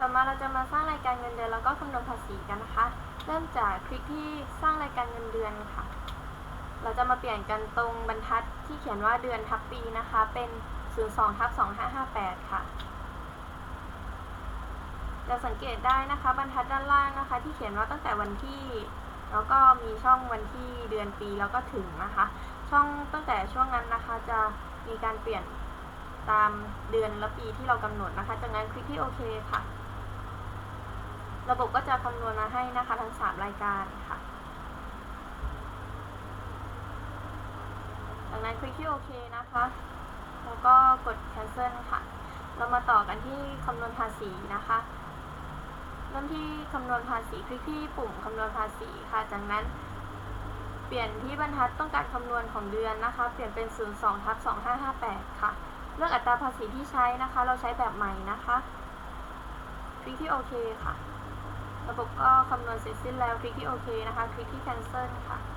ต่อมาเราจะมาสร้างรายการเงินเดือนแล้วก็คำนวณภาษีกันนะคะ เริ่มจากคลิกที่สร้างรายการเงินเดือนค่ะ เราจะมาเปลี่ยนกันตรงบรรทัดที่เขียนว่าเดือนทับปีนะคะ เป็น 02ทับ2558 ค่ะ จะสังเกตได้นะคะบรรทัดด้านล่างนะคะ ที่เขียนว่าตั้งแต่วันที่ แล้วก็มีช่องวันที่เดือนปีแล้วก็ถึงนะคะ ช่องตั้งแต่ช่วงนั้นนะคะจะมีการเปลี่ยนตามเดือนและปีที่เรากำหนดนะคะ จากนั้นคลิกที่โอเคค่ะ ระบบก็จะคำนวณมาให้นะคะทั้ง 3 รายการค่ะ จากนั้นคลิกที่โอเคนะคะ แล้วก็กด cancel ค่ะ เรามาต่อกันที่คำนวณภาษีนะคะ เริ่มที่คำนวณภาษีคลิกที่ปุ่มคำนวณภาษีค่ะ จากนั้นเปลี่ยนที่บรรทัดต้องการคำนวณของเดือนนะคะ เปลี่ยนเป็น 02ทับ2558 ค่ะ เลือกอัตราภาษีที่ใช้นะคะ เราใช้แบบใหม่นะคะ ลิกที่โอเคค่ะ ระบบก็คำนวณเสร็จสิ้นแล้ว คลิกที่โอเคนะคะ คลิกที่ cancel ค่ะ